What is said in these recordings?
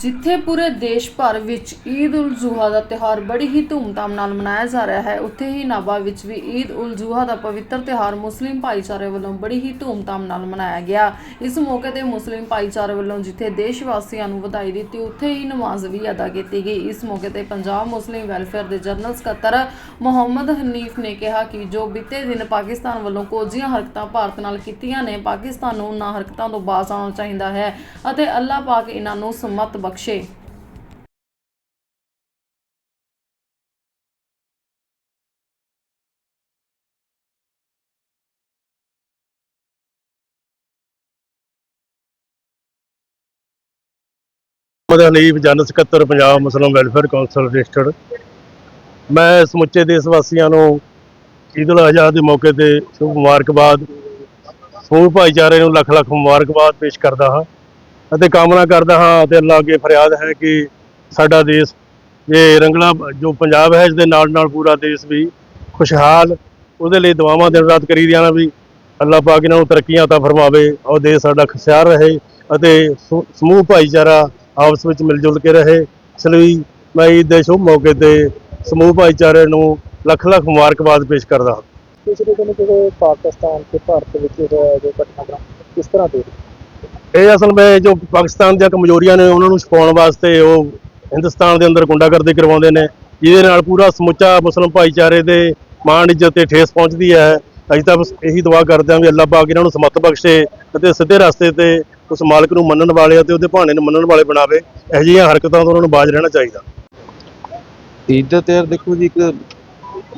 ਜਿੱਥੇ ਪੂਰੇ ਦੇਸ਼ ਭਰ ਵਿੱਚ ਈਦ ਉਲ ਜ਼ੁਹਾ ਦਾ ਤਿਉਹਾਰ ਬੜੀ ਹੀ ਧੂਮਧਾਮ ਨਾਲ ਮਨਾਇਆ ਜਾ ਰਿਹਾ ਹੈ, ਉੱਥੇ ਹੀ ਨਾਭਾ ਵਿੱਚ ਵੀ ਈਦ ਉਲ ਜ਼ੁਹਾ ਦਾ ਪਵਿੱਤਰ ਤਿਉਹਾਰ ਮੁਸਲਿਮ ਭਾਈਚਾਰੇ ਵੱਲੋਂ ਬੜੀ ਹੀ ਧੂਮਧਾਮ ਨਾਲ ਮਨਾਇਆ ਗਿਆ। ਇਸ ਮੌਕੇ ਤੇ ਮੁਸਲਿਮ ਭਾਈਚਾਰੇ ਵੱਲੋਂ ਜਿੱਥੇ ਦੇਸ਼ ਵਾਸੀਆਂ ਨੂੰ ਵਧਾਈ ਦਿੱਤੀ, ਉੱਥੇ ਹੀ ਨਮਾਜ਼ ਵੀ ਅਦਾ ਕੀਤੀ ਗਈ। ਇਸ ਮੌਕੇ ਤੇ ਪੰਜਾਬ ਮੁਸਲਿਮ ਵੈਲਫੇਅਰ ਦੇ ਜਨਰਲ ਸਕੱਤਰ ਮੁਹੰਮਦ ਹਨੀਫ ਨੇ ਕਿਹਾ ਕਿ ਜੋ ਬੀਤੇ ਦਿਨ ਪਾਕਿਸਤਾਨ ਵੱਲੋਂ ਕੋਝੀਆਂ ਹਰਕਤਾਂ ਭਾਰਤ ਨਾਲ ਕੀਤੀਆਂ ਨੇ, ਪਾਕਿਸਤਾਨ ਨੂੰ ਉਹਨਾਂ ਹਰਕਤਾਂ ਤੋਂ ਬਾਜ਼ ਆਉਣਾ ਚਾਹੀਦਾ ਹੈ ਅਤੇ ਅੱਲਾਹ ਪਾਕ ਇਹਨਾਂ ਨੂੰ ਸੁਮਤ ਬਖਸ਼ੇ। ਮੁਹੰਮਦ ਹਨੀਫ ਜਨਰਲ ਸਕੱਤਰ, Punjab Muslim welfare council, registered. ਮੈਂ ਸਮੁੱਚੇ ਦੇਸ਼ ਵਾਸੀਆਂ ਨੂੰ ਈਦ ਉਲ ਅਜ਼ਹਾ ਦੇ ਮੌਕੇ ਤੇ ਸ਼ੁਭ ਮੁਬਾਰਕਬਾਦ ਸਮੂਹ ਭਾਈਚਾਰੇ ਨੂੰ ਲੱਖ ਲੱਖ ਮੁਬਾਰਕਬਾਦ ਪੇਸ਼ ਕਰਦਾ ਹਾਂ। ਅਤੇ ਕਾਮਨਾ ਕਰਦਾ ਹਾਂ ਅਤੇ ਅੱਲਾਹ ਅੱਗੇ ਫਰਿਆਦ ਹੈ ਕਿ ਸਾਡਾ ਦੇਸ਼ ਇਹ ਰੰਗਲਾ ਜੋ ਪੰਜਾਬ ਹੈ ਇਸ ਦੇ ਨਾਲ ਨਾਲ ਪੂਰਾ ਦੇਸ਼ ਵੀ ਖੁਸ਼ਹਾਲ ਉਹਦੇ ਲਈ ਦੁਆਵਾਂ ਦਿਨ ਰਾਤ ਕਰੀ ਦੀਆਂ ਨਾ ਵੀ ਅੱਲਾਹ ਪਾਕ ਇਹਨਾਂ ਨੂੰ ਤਰੱਕੀਆਂ عطا ਫਰਮਾਵੇ ਔਰ ਦੇਸ਼ ਸਾਡਾ ਖੁਸ਼ਹਾਲ ਰਹੇ ਅਤੇ ਸਮੂ- ਸਮੂਹ ਭਾਈਚਾਰਾ ਆਪਸ ਵਿੱਚ ਮਿਲ ਜੁਲ ਕੇ ਰਹੇ ਇਸ ਲਈ ਮੈਂ ਈਦ ਦੇ ਸ਼ੁਭ ਮੌਕੇ ਤੇ ਸਮੂਹ ਭਾਈਚਾਰੇ ਨੂੰ ਲੱਖ ਲੱਖ ਮੁਬਾਰਕਬਾਦ ਪੇਸ਼ ਕਰਦਾ ਹਾਂ ਪਿਛਲੇ ਦਿਨ ਜਦੋਂ ਪਾਕਿਸਤਾਨ ਤੇ ਭਾਰਤ ਵਿੱਚ ਹੋਇਆ ਜੋ ਘਟਨਾਕ੍ਰਮ ਕਿਸ ਤਰ੍ਹਾਂ ਦੇ ਇਹ ਅਸਲ ਵਿੱਚ ਜੋ ਪਾਕਿਸਤਾਨ ਦੀਆਂ ਕਮਜ਼ੋਰੀਆਂ ਨੇ, ਉਹਨਾਂ ਨੂੰ ਛੁਪਾਉਣ ਵਾਸਤੇ ਉਹ ਹਿੰਦੁਸਤਾਨ ਦੇ ਅੰਦਰ ਗੁੰਡਾਗਰਦੀ ਕਰਵਾਉਂਦੇ ਨੇ, ਜਿਹਦੇ ਨਾਲ ਪੂਰਾ ਸਮੁੱਚਾ ਮੁਸਲਮ ਭਾਈਚਾਰੇ ਦੇ ਮਾਣ ਇੱਜ਼ਤ ਤੇ ਠੇਸ ਪਹੁੰਚਦੀ ਹੈ। ਅਸੀਂ ਤਾਂ ਬਸ ਇਹੀ ਦੁਆ ਕਰਦੇ ਹਾਂ ਵੀ ਅੱਲਾਹ ਪਾਕ ਇਹਨਾਂ ਨੂੰ ਸਮਤ ਬਖਸ਼ੇ ਅਤੇ ਸਿੱਧੇ ਰਸਤੇ ਤੇ ਉਸ ਮਾਲਕ ਨੂੰ ਮੰਨਣ ਵਾਲੇ ਅਤੇ ਉਹਦੇ ਭਾਣੇ ਨੂੰ ਮੰਨਣ ਵਾਲੇ ਬਣਾਵੇ, ਇਹੋ ਜਿਹੀਆਂ ਹਰਕਤਾਂ ਤੋਂ ਉਹਨਾਂ ਨੂੰ ਬਾਜ਼ ਰਹਿਣਾ ਚਾਹੀਦਾ। ਈਦ ਦਾ ਤਿਉਹਾਰ ਦੇਖੋ ਜੀ, ਇੱਕ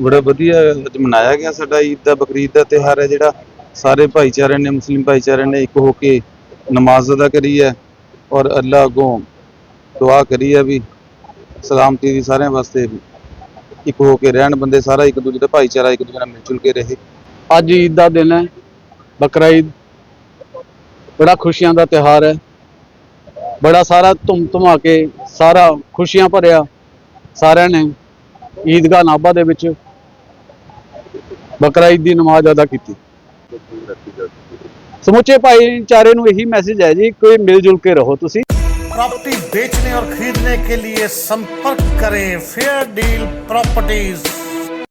ਬੜਾ ਵਧੀਆ ਅੱਜ ਮਨਾਇਆ ਗਿਆ ਸਾਡਾ ਈਦ ਦਾ, ਬਕਰੀਦ ਦਾ ਤਿਉਹਾਰ ਹੈ ਜਿਹੜਾ। ਸਾਰੇ ਭਾਈਚਾਰੇ ਨੇ, ਮੁਸਲਿਮ ਭਾਈਚਾਰੇ ਨੇ ਇੱਕ ਹੋ ਕੇ ਨਮਾਜ਼ ਅਦਾ ਕਰੀ ਹੈ ਔਰ ਅੱਲਾਹ ਅੱਗੋਂ ਦੁਆ ਕਰੀ ਹੈ ਵੀ, ਸਲਾਮਤੀ ਦੀ ਸਾਰਿਆਂ ਵਾਸਤੇ ਇੱਕ ਹੋ ਕੇ ਰਹਿਣ ਬੰਦੇ ਸਾਰਾ ਇੱਕ ਦੂਜੇ ਦਾ ਭਾਈਚਾਰਾ ਇੱਕ ਦੂਜੇ ਨਾਲ ਮਿਲ ਜੁਲ ਕੇ ਰਹੇ। ਅੱਜ ਈਦ ਦਾ ਦਿਨ ਹੈ, ਬਕਰਾ ਈਦ। ਬੜਾ ਖੁਸ਼ੀਆਂ ਦਾ ਤਿਉਹਾਰ ਹੈ। ਬੜਾ ਸਾਰਾ ਧੁੰਮ ਧਮਾ ਕੇ ਸਾਰਾ ਖੁਸ਼ੀਆਂ ਭਰਿਆ ਸਾਰਿਆਂ ਨੇ ਈਦਗਾਹ ਨਾਭਾ ਦੇ ਵਿੱਚ ਬਕਰਾ ਈਦ ਦੀ ਨਮਾਜ਼ ਅਦਾ ਕੀਤੀ। ਸਮੁੱਚੇ ਭਾਈਚਾਰੇ ਨੂੰ ਇਹੀ ਮੈਸੇਜ ਹੈ ਜੀ ਕੋਈ ਮਿਲ ਜੁਲ ਕੇ ਰਹੋ ਤੁਸੀਂ प्रॉपर्टी बेचने और खरीदने के लिए संपर्क करें फेयर डील प्रॉपर्टीज